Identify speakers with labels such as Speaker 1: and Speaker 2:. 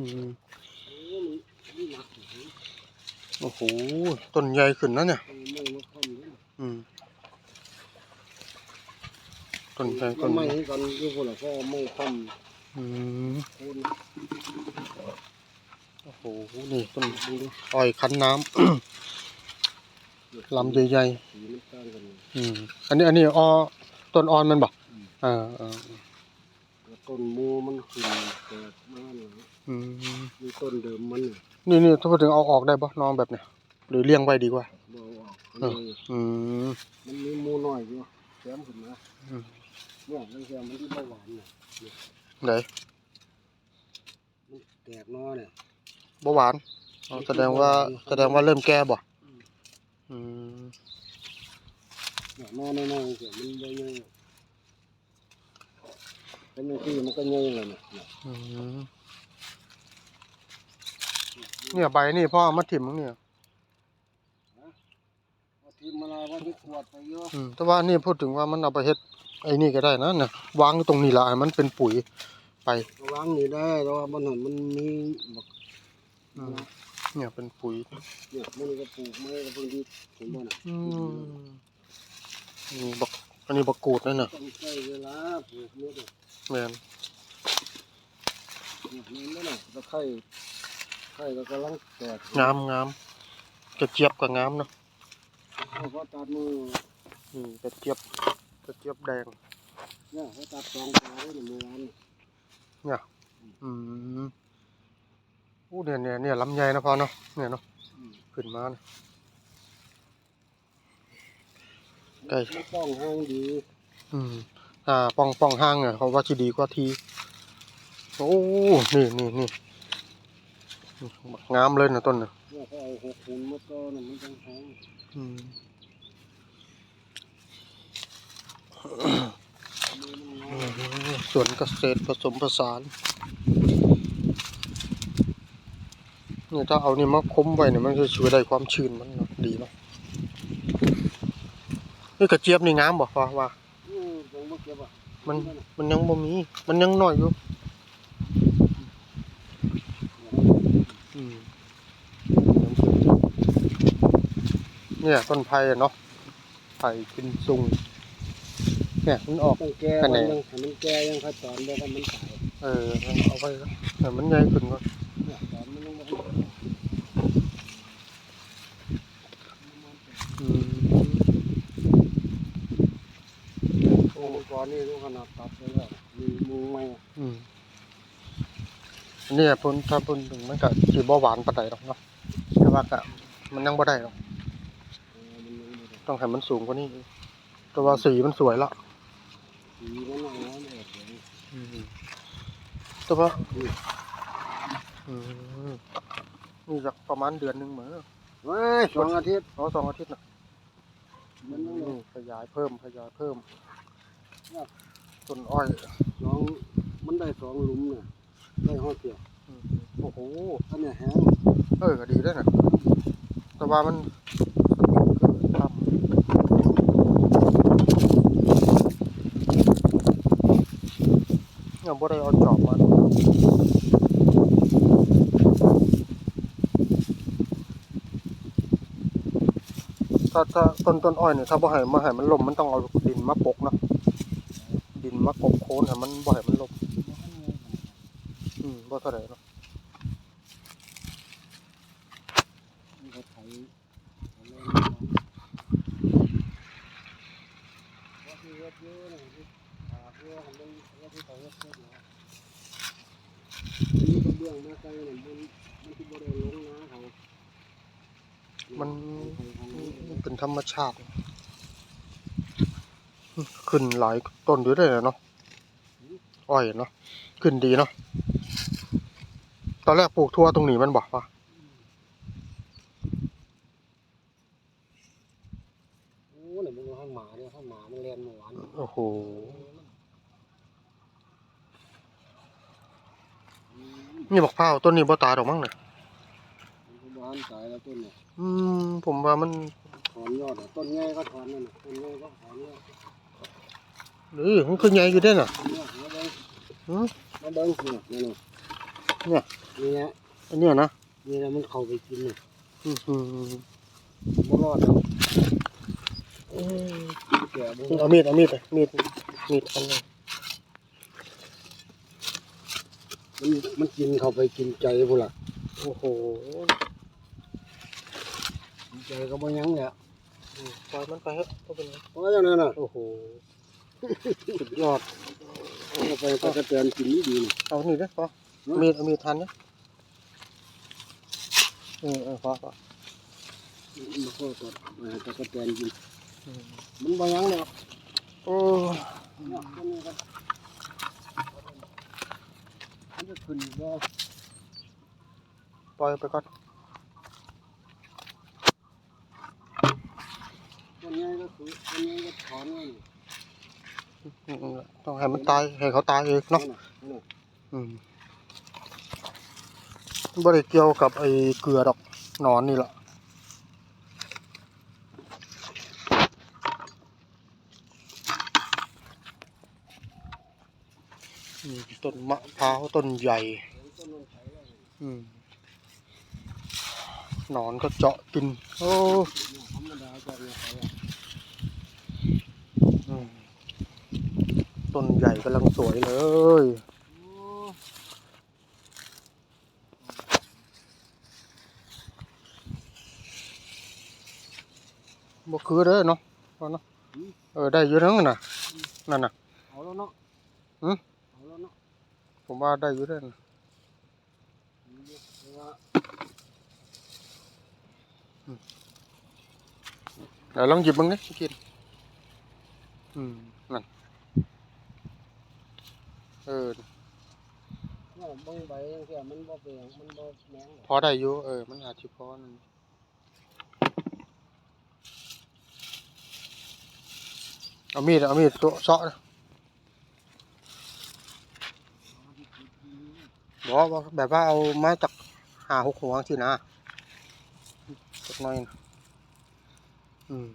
Speaker 1: อืม
Speaker 2: โอ้มันมันหนักอยู่
Speaker 1: โอ้โห ต้นใหญ่ขึ้นนะเนี่ย
Speaker 2: มันไม่มาคำเลย
Speaker 1: อืม ต้นใหญ่
Speaker 2: มั
Speaker 1: ต้
Speaker 2: น
Speaker 1: น
Speaker 2: ไม่ให้กันอยู่คนละก็ไม่ค
Speaker 1: อืมำ
Speaker 2: คน
Speaker 1: โอ้โห นี่ต้น
Speaker 2: ดูดิ
Speaker 1: อ้อยคั้นน้ำลำใหญ่
Speaker 2: สีมันต่างกัน
Speaker 1: ๆอืม อันนี้ อันนี้อ้อต้นอ่อนมันบ่เอ่าอ่า
Speaker 2: แล้ว ต้นมูมันขึ้นแตกมาเนี่ย
Speaker 1: อืม
Speaker 2: มีต้นเดิมมันเนี่ย
Speaker 1: นี่นี่ถ้าพูดถึงเอาออกได้บ่น้องแบบเนี้ยหรือเลี้ยงไว้ดีกว่า
Speaker 2: บเอาออก
Speaker 1: เอออืม
Speaker 2: มันมีมูน้อยอยู่แถมขึ้นมา
Speaker 1: อืม
Speaker 2: เนี่ยตั้งแต่มันที่เบาหวานเนี่ย
Speaker 1: ไหน
Speaker 2: มันแตกนอเนี่ย
Speaker 1: เบาหวานอ๋อแสดงว่าแสดงว่าเริ่มแก่บ่อืม
Speaker 2: เนี่ยนอน้อยๆเสียมันใหญ่ๆ เป็นอย่างที่มันก็ใหญ่เลยเนี่ยเนี่ย
Speaker 1: อืมเนี่ยใบนี่พ่อเอามาถิ่มมั้งเนี่ย
Speaker 2: เอาทีมมาลายว่าที่ขวดไปเยอะ
Speaker 1: อืมแต่ว่านี่พูดถึงว่ามันเอาไปเฮ็ดไอ้นี่ก็ได้นะเนี่ยวางตรงนี้ละให้มันเป็นปุ๋ยไป
Speaker 2: ระวังนี่ได้แต่ว่ามันเห็นมันมีบัก
Speaker 1: อืมเนี่ยเป็นปุ๋ย
Speaker 2: เนี่ยมันก็ปลูกไม้ก็เพิ่งที่เห็นบ่น่ะ
Speaker 1: อืมนี่บัก อันนี้บักกูดนั่นน่ะ
Speaker 2: ต้องใช้เวลาปลูกเนี่ยเนี่ย
Speaker 1: แม่น
Speaker 2: นี่นั่นน่ะตะไคร้ไข่ก็กำลังแตก
Speaker 1: งามงามกระเจี๊ยบก็งามเนาะ
Speaker 2: เอาพอตัดมือ
Speaker 1: นี่กระเจี๊ยบกระเจี๊ยบแดง
Speaker 2: เนี่ยพอตัดสองขาเลยเมื่อวานนี่
Speaker 1: เนี่ยอืมอู้เนี่ยเนี่ยเนี่ยลำไยนะพ่อเนาะเนี่ยเนาะ
Speaker 2: อืม
Speaker 1: ขึ้นมาเนี่ย ไก่
Speaker 2: มันต้องห้างดี
Speaker 1: อืมอ่าป้องป้องห้างเนี่ยเขาว่าที่ดีกว่าทีโอ้นี่นี่นี่บักงามเลยนะต้นน่ะ
Speaker 2: เนี่ยเขาเอาหกหุ่นมาต้อน่ะมันต้องห้าง
Speaker 1: อืม
Speaker 2: มือมันง
Speaker 1: อืา
Speaker 2: ม
Speaker 1: มสวนเกษตรผสมผสานเนี่ยถ้าเอานี่มาคุ้มไว้เนี่ยมันจะช่วยได้ความชื้นมันเนาะดีเนาะ นี่กระเจี๊ยบนี่งามบ่ว่าว่า
Speaker 2: อืมยังบ่เก็บอะ
Speaker 1: มันมันยังบ่มี มันยังน้อยอยู่อืมเนี่ยต้นไผ่อะเนาะไผ่กินซุงเนี่ยมันออก
Speaker 2: ต้องแก้
Speaker 1: คะ
Speaker 2: มัน
Speaker 1: แนน
Speaker 2: ยังให้มันแก้ยังขั้นตอนบ่ให้มันตาย
Speaker 1: เออมันเอาไปแต่มันใหญ่ขึ้นก่อน
Speaker 2: เนี่ยตอนมันยังบ่ให้
Speaker 1: อืม
Speaker 2: โอ้ ก่อนนี่รู้ขนาดตัดไปแล้วมีมุงไหม
Speaker 1: อืมเนี่ยพุ่นถ้าพุ่นถึงมันก็สิบ่หวานปานใดหรอกเนาะแต่ว่าก็มันยังบ่ได้หรอก
Speaker 2: เออมันยังบ่ได้
Speaker 1: ต้องให้มันสูงกว่านี้อีกแต่ว่าสีมันสวยละ
Speaker 2: สีมันเอาไว้ไม่ได้เสีย
Speaker 1: อืมแต่ว่าอืมนี่สักประมาณเดือนหนึงเหมือน
Speaker 2: เฮ้ยสองอาทิตย์
Speaker 1: อ๋อสองอาทิตย์น่ะ
Speaker 2: มันยัง
Speaker 1: นี่ขยายเพิ่มขยายเพิ่ม ต้นอ้อย
Speaker 2: สองมันได้สองหลุมเนี่ยได้ห้อเกี่ยว
Speaker 1: อืมโอ้โห
Speaker 2: อันเนี้ยแห้ง
Speaker 1: เออก็ดีด้วยนะแต่ว่ามันต่ำยังบ่ได้เอาจอบมาถ้าถ้าต้นต้นอ้อยเนี่ยถ้าบ่ให้มาให้มันลมมันต้องเอาดินมาปกเนาะ ดินมากบโคนให้มันบ่ให้มันลมอืมบ่เท่าไหร่เนาะ
Speaker 2: นี่ก็เรื่อให้มันว่าที่เขาเฮ็ดเสร็จแล้วนี่ก็เบื้องมาไกลน่ะมันมันที่บ่ได้ลงนะเขา
Speaker 1: มัน
Speaker 2: เขาเขาเขา
Speaker 1: มันเป็นธรรมชาติ ขึ้นหลายต้นอยู่ด้วยเนาะอ้อยเนาะขึ้นดีเนาะตอนแรกปลูกทั่วตรงนี้มันบอกว่า
Speaker 2: โอ้เนี่ยมันให้หมาเนี่ยให้หมามันเลียนหวาน
Speaker 1: โอ้โหนี่บอกเผาวต้นนี้บ่ตายดอกมั้งเนี่ย
Speaker 2: มันก็บ้านตายแล้วต้นเนี่ย
Speaker 1: อืมผมว่ามัน
Speaker 2: ถอนยอดอะต้นใหญ่ก็ถอนนั่นน่ะต้นใหญ่ก็ถอนยอด
Speaker 1: เออมันคือใหญ่อยู่เด้อน่ะ
Speaker 2: ต้นเนี่ยมาเบิ้ง
Speaker 1: อืม
Speaker 2: มาเบิ้งเนี่ยนี่นนี่นะ
Speaker 1: อันเนี้ยนะ
Speaker 2: นี่นะมันเข้าไปกินน่ะ
Speaker 1: อือหือ
Speaker 2: บ่รอดหรอกเอ้ยแก่บ่
Speaker 1: เอามีดเอามีดเลยมีดมีดอันนึง
Speaker 2: มันมันกินเข้าไปกินใจพุ่นล่ะ
Speaker 1: โอ้โห
Speaker 2: กินใจก็บ่ยั้งแหละ
Speaker 1: อืมปล่อยมันไปเถอะก็เป็นไร
Speaker 2: เพราะอย่างนั้นน่ะ
Speaker 1: โอ้โห สุดยอด
Speaker 2: เอาไปตะกะแตนกินนี่ดีน่ะ
Speaker 1: เอานี่เด้อพอมีดเอามีดทันนะเออเออพอพอ
Speaker 2: มันก็กดมาตะกะแตนกิน
Speaker 1: อืม
Speaker 2: มันบ่ยั้งหรอก
Speaker 1: โอ้
Speaker 2: เนี่ยตัวนี้ก็มันจะขึ้นบ่
Speaker 1: ปล่อยไปก่อน
Speaker 2: ตัวนี้ก็คือตัวนี้ก็ถอนไว้นี่
Speaker 1: อืม ต้องให้มันตายให้เขาตายเองเนาะ
Speaker 2: นั่นน่ะ
Speaker 1: อืมบ่ได้เกี่ยวกับไอ้เกลือดอกหนอนนี่แหละอืมต้นมะพร้าวต้นใหญ่
Speaker 2: ต้นมันไผแล้วนี่
Speaker 1: อืมหนอนก็เจาะกิน โอ้
Speaker 2: เนี่ยธรรมดาก็เนี่ยไผอะ
Speaker 1: อื ต้นใหญ่กำลังสวยเลย
Speaker 2: โอ้
Speaker 1: บ่คือเด้อเนาะว่าเนาะ เออได้อยู่ทั้งนั้นน่ะ นั่นน่ะ
Speaker 2: เอาแล้วเนาะ
Speaker 1: หืม
Speaker 2: เอาแล้วเนาะ
Speaker 1: ผมว่าได้อยู่เด้อน่ะ
Speaker 2: เพราะว่า
Speaker 1: เดี๋ยวลองหยิบมึงนี่กินอืมนั่น เออ
Speaker 2: ว่าเบิ่งใบจังซี่มันบ่เป็นหยังมันบ่แหนงหรอก
Speaker 1: พอได้อยู่เออ มันอาจจะพอนั่นเอามีดเอามีดตัวเซาะนะบอกว่าแบบว่าเอาไม้จากหาหกหัวสินะสักหน่อยนะอืม